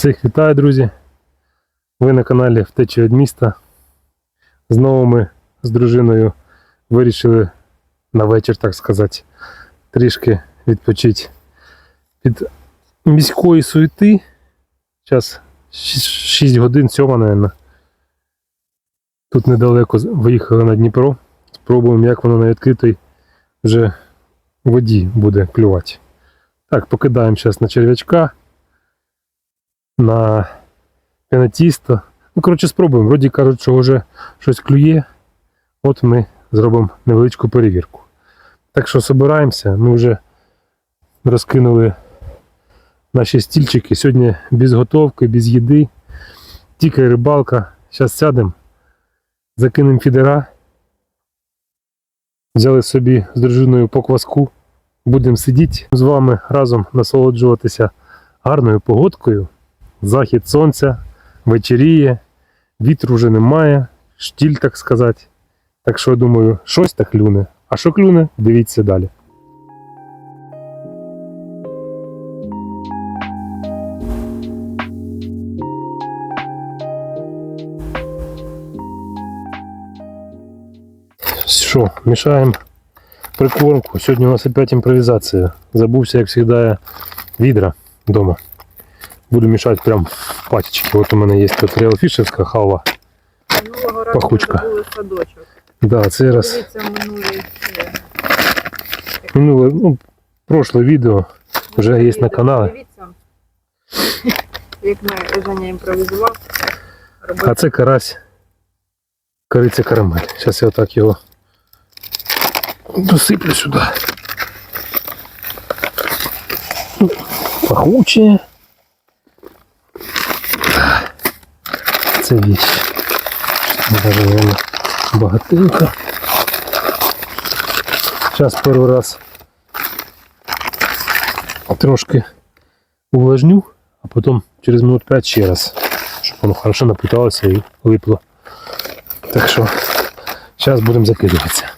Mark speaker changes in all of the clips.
Speaker 1: Всіх вітаю, друзі. Ви на каналі Втеча від міста. Знову ми з дружиною вирішили на вечір, так сказати, трішки відпочити від міської суєти. Зараз 6 годин, 7, мабуть. Тут недалеко виїхали на Дніпро. Спробуємо, як воно на відкритій вже воді буде клювати. Так, покидаємо зараз на черв'ячка на пенатіста. Ну, коротше, спробуємо. Вроді кажуть, що вже щось клює. От ми зробимо невеличку перевірку. Так що збираємося. Ми вже розкинули наші стільчики. Сьогодні без готовки, без їди. Тільки рибалка. Зараз сядемо, закинемо фідера. Взяли собі з дружиною по кваску. Будемо сидіти з вами разом насолоджуватися гарною погодкою. Захід сонця, вечеріє, вітру вже немає, штіль, так сказати. Так що, я думаю, щось так клюне. А що клюне, дивіться далі. Що, мішаємо прикормку. Сьогодні у нас опять імпровізація. Забувся, як завжди, відра вдома. Буду мішати прям пачечки. От у мене є тут реалфішерська халва.
Speaker 2: Минулого разу
Speaker 1: Пахучка.
Speaker 2: ми забули садочок.
Speaker 1: Да, це раз
Speaker 2: Дивіться минулий е,
Speaker 1: минуле, ну, прошле відео вже є на каналі.
Speaker 2: Дивіться, як ми Женя імпровізував. Робив
Speaker 1: А це карась. Кориця карамель. Зараз я отак його досиплю сюди. Пахуче. Це вісь. Даже воно багатенько. Зараз перший раз трошки увлажню, а потім через минут 5 ще раз, щоб воно хорошо напиталося і липло. Так що зараз будемо закидуватися.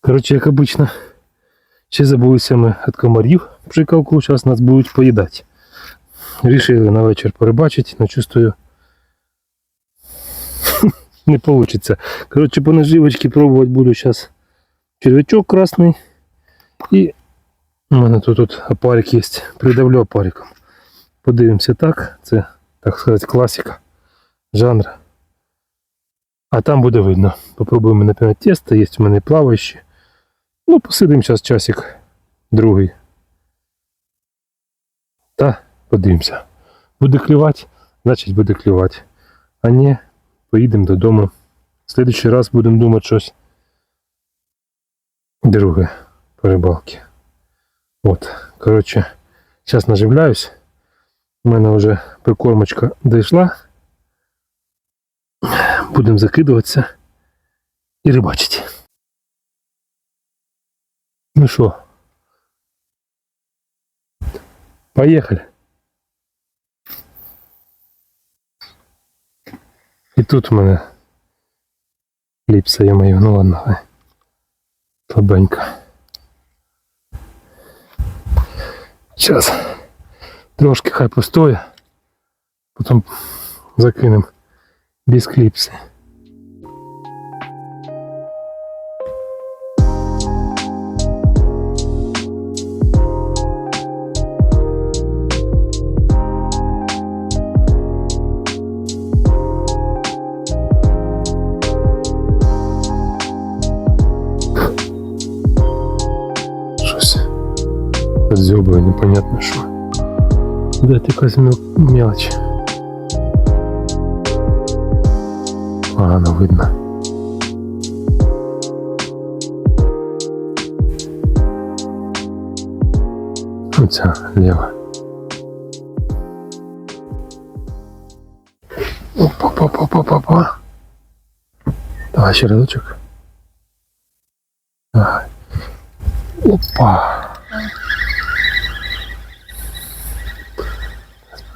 Speaker 1: Коротше, як обично, ще забулися ми від комарів приколку, зараз нас будуть поїдати. Рішили на вечір порибачити, але чувствую, не вийде. Коротше, по наживочці пробувати буду зараз червячок красний і у мене тут, тут опарик є, придавлю опариком. Подивимося так, це, так сказати, класика, жанр. А там буде видно. Попробуємо напинати тесто, є у мене плаваючі. Ну, посидимо зараз часик другий. Та подивимося. Буде клювати, значить буде клювати. А ні, поїдемо додому. В следующий раз будемо думати щось друге по рибалці. От, коротше, зараз наживляюсь. У мене вже прикормочка дійшла. Будемо закидуватися і рибачити. Ну що? Поїхали. І тут у мене ліпса, я маю, ну ладно, хай. слабенько. Зараз трошки хай постоє, потім закинемо без кліпси. Подзьобує, непонятно що. Де ти якась мел- мелочь. Погано видно. Оця ліва. Опа-па-па-па-па-па. Давай ще разочок. Опа.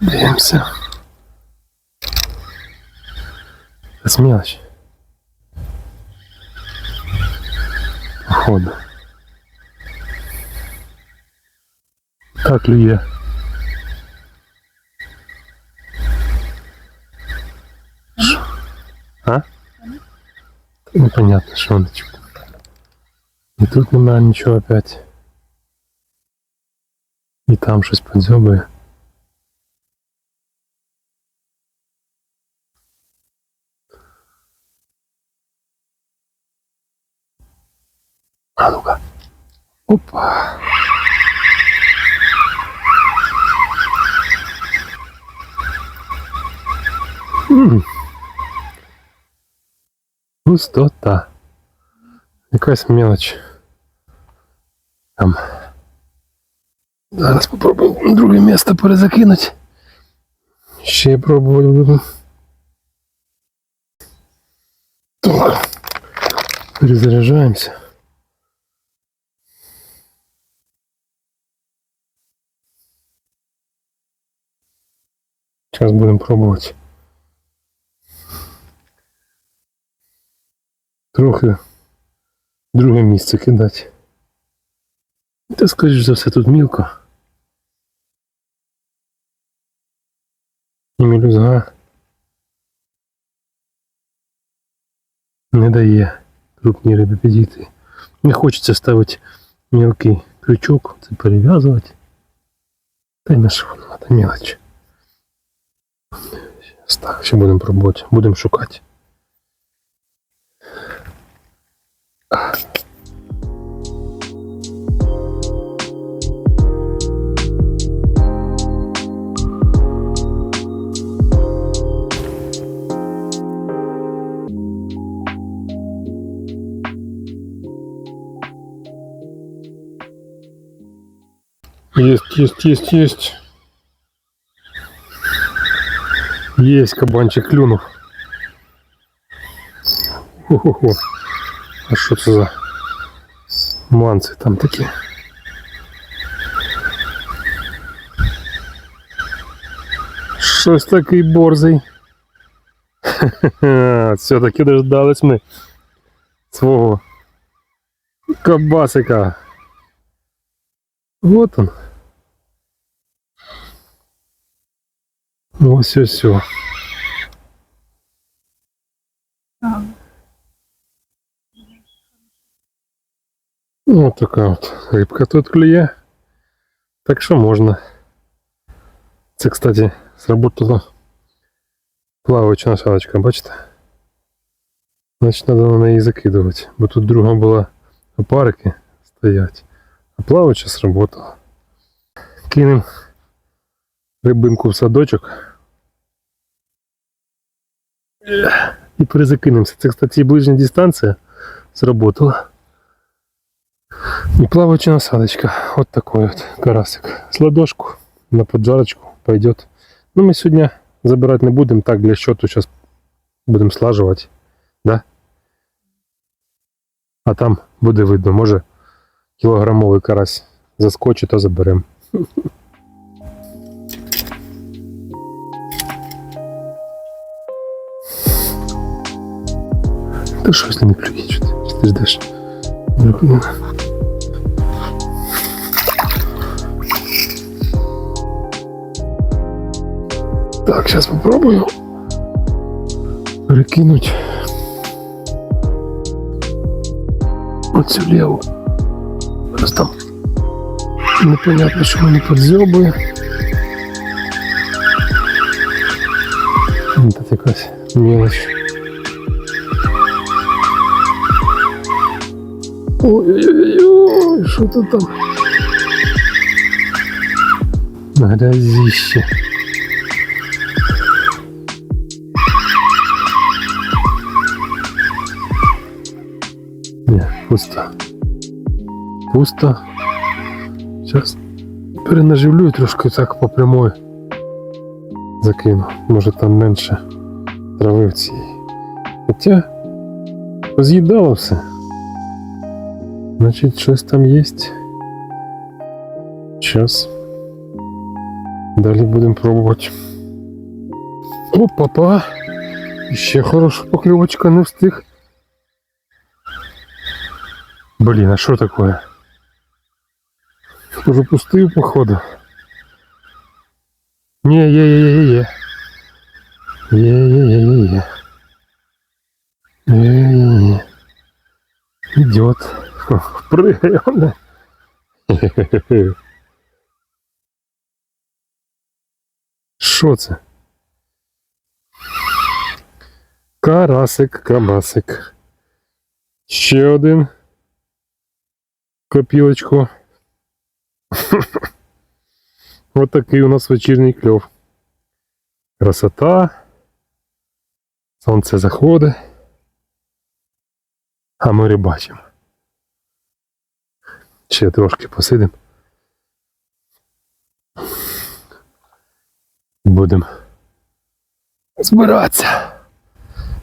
Speaker 1: Дивимося. мелочь. Походу. Так клює. А? Непонятно, що вони типа. чекають. И тут немає ничего опять. И там шесть подзьобує. А ну-ка. Опа. М. Пустота. Якась мелоч. Там. Зараз попробуємо друге місце перезакинути. Ще пробувати буду. Так. Зараз будемо пробувати. Трохи друге місце кидати. Та скоріш за все тут мілко. І мілюзга не дає крупній рибі підійти. Не хочеться ставити мілкий крючок, це перев'язувати. Та й на що воно треба мелочь. Щас Так, ще будемо пробувати, будемо шукати. Есть, есть, есть, есть. Есть кабанчик клюнув. Хо-хо-хо. А що це за манці там такі? Щось такий борзий. Все-таки дождались ми свого кабасика. Вот он. Ось ось все. Ну, така от рибка тут клює. Так що можна. Це, кстати, сработала плаваюча насадочка, бачите? Значить, треба на неї закидувати, бо тут друга була опарики стоять, а плаваюча сработала. Кинемо рибинку в садочок. І перезакинемося. Це, кстати, ближня дистанція сработала. И плавающая насадочка. Вот такой вот карасик. С ладошку на поджарочку пойдет. Ну, мы сегодня забирать не будем. Так, для счету сейчас будем слаживать. Да? А там буде видно, може кілограмовий карась заскочить, то заберемо. Та щось не клює, чути. Ти ждеш. Так, зараз попробую перекинуть оцю ліву. Зараз там непонятно, чому не подзьобує. Тут якась мілоч. Ой-ой-ой, що тут там? Грязище. Не, пусто. Пусто. Сейчас перенаживлю і трошки так по прямой закину. Може там менше трави в цій. Хоча з'їдало все. Значить, щось там є. Зараз. Далі будемо пробувати. Опа-па! Ще хороша покльовочка не встиг. Блин, а что такое? Уже пустые походу. Не, є, є, є, є. Є, є, є, є, є. Е, е, е. Идет. Прыгай, он. Що це? Карасик, кабасик. Ще один. Копілочку. Ось такий у нас вечірній кльов. Красота. Сонце заходить. А ми рибачимо. Ще трошки посидимо. Будемо збиратися.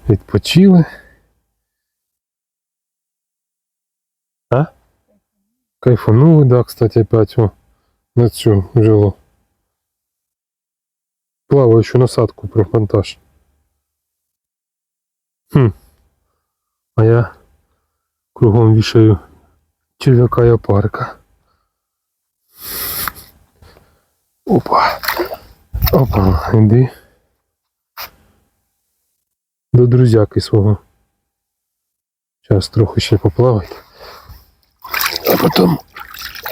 Speaker 1: Відпочили. А? Кайфанули, да, кстати, опять на цю жилу. Плаваючу насадку про монтаж. Хм. А я кругом вішаю черв'яка і опарика. Опа. Опа, іди. До друзяки свого. Зараз трохи ще поплавайте. А потім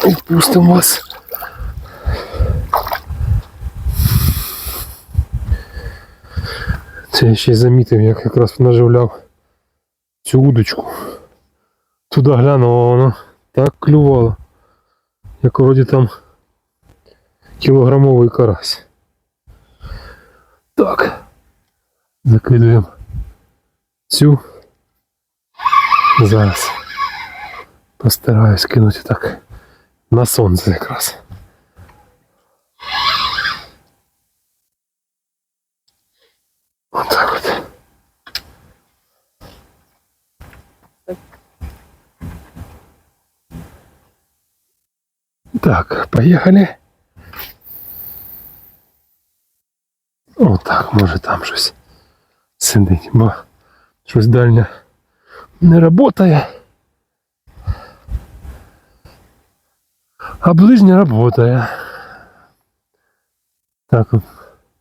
Speaker 1: відпустимо вас. Це я ще й замітив, як якраз наживляв цю удочку. Туди глянув, а воно так клювало. Як вроді там кілограмовий карась. Так. Закидуємо цю. Зараз постараюсь кинути так на сонце якраз. Отак от. Так, поїхали. Отак, може там щось сидить, бо щось дальнє не працює. А ближнє працює. Так от,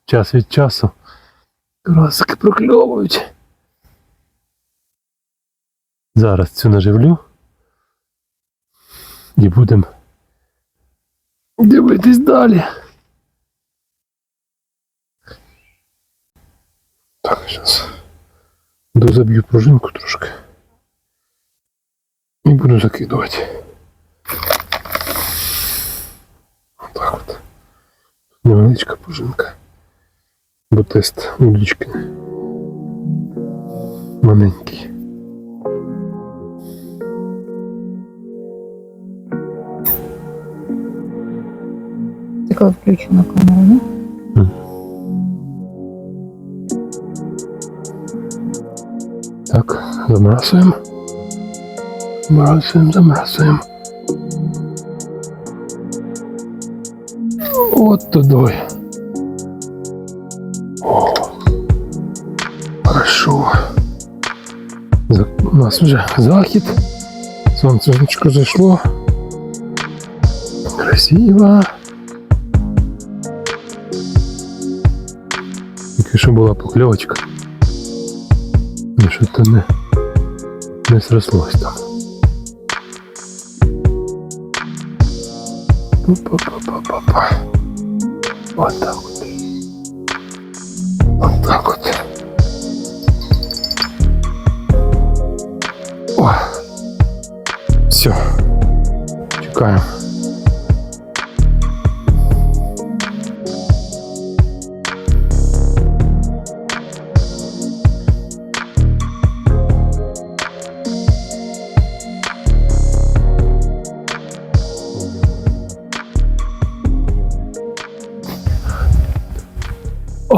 Speaker 1: час від часу красики прокльовують. Зараз цю наживлю і будемо дивитись далі. Так, зараз дозаб'ю пружинку трошки. І буду закидувати. Отак от. Невеличка пружинка. Бо тест удочки. Маленький.
Speaker 3: Це коли включена камера, да?
Speaker 1: Так, забрасуємо. Забрасуємо, забрасуємо. От туди. О, хорошо. За- У нас вже захід. Сонцечко зайшло. Красиво. Тільки що була покльовочка. І що то не, не срослось там. Па-па-па-па-па. Вот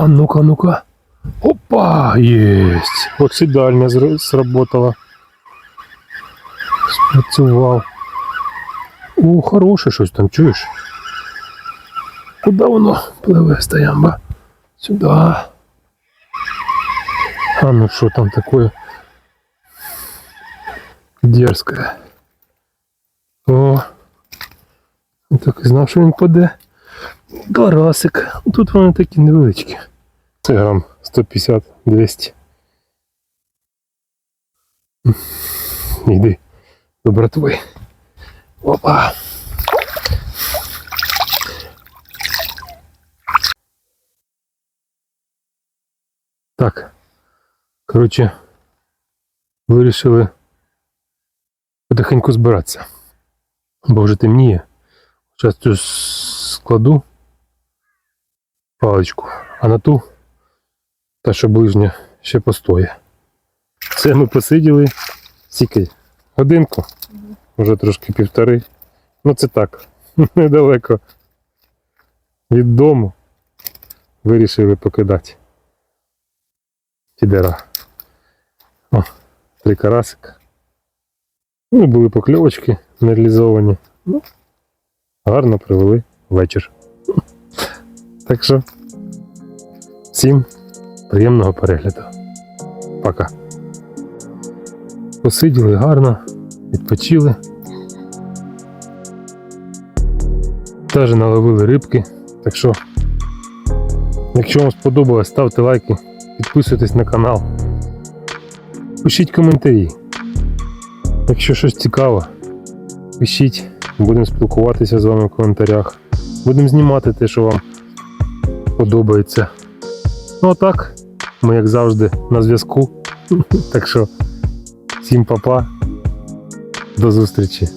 Speaker 1: А ну-ка, ну-ка. Опа, есть. Вот і дальня сработала. Спрацював. О, хороше щось там, чуєш? Куди воно пливе стоямба? Сюди. А ну що там такое? Дерзкое. О. Так і знав, що він паде. Карасик. Тут вони такі невеличкі. Це грам 150-200. Йди. до братви. Опа. Так. Коротше, вирішили потихеньку збиратися. Бо вже темніє. Зараз цю складу паличку, а на ту, та що ближня, ще постоє. Це ми посиділи стільки годинку, вже трошки півтори. Ну це так, недалеко від дому. Вирішили покидати. Фідера. О, три карасика. Ну, були покльовочки нереалізовані. Ну, гарно провели вечір. Так що, всім приємного перегляду. Пока. Посиділи гарно, відпочили. Теж наловили рибки. Так що, якщо вам сподобалось, ставте лайки, підписуйтесь на канал. Пишіть коментарі. Якщо щось цікаве, пишіть, будемо спілкуватися з вами в коментарях. Будемо знімати те, що вам подобається. Ну а так, ми, як завжди, на зв'язку. Так що, всім па-па, до зустрічі.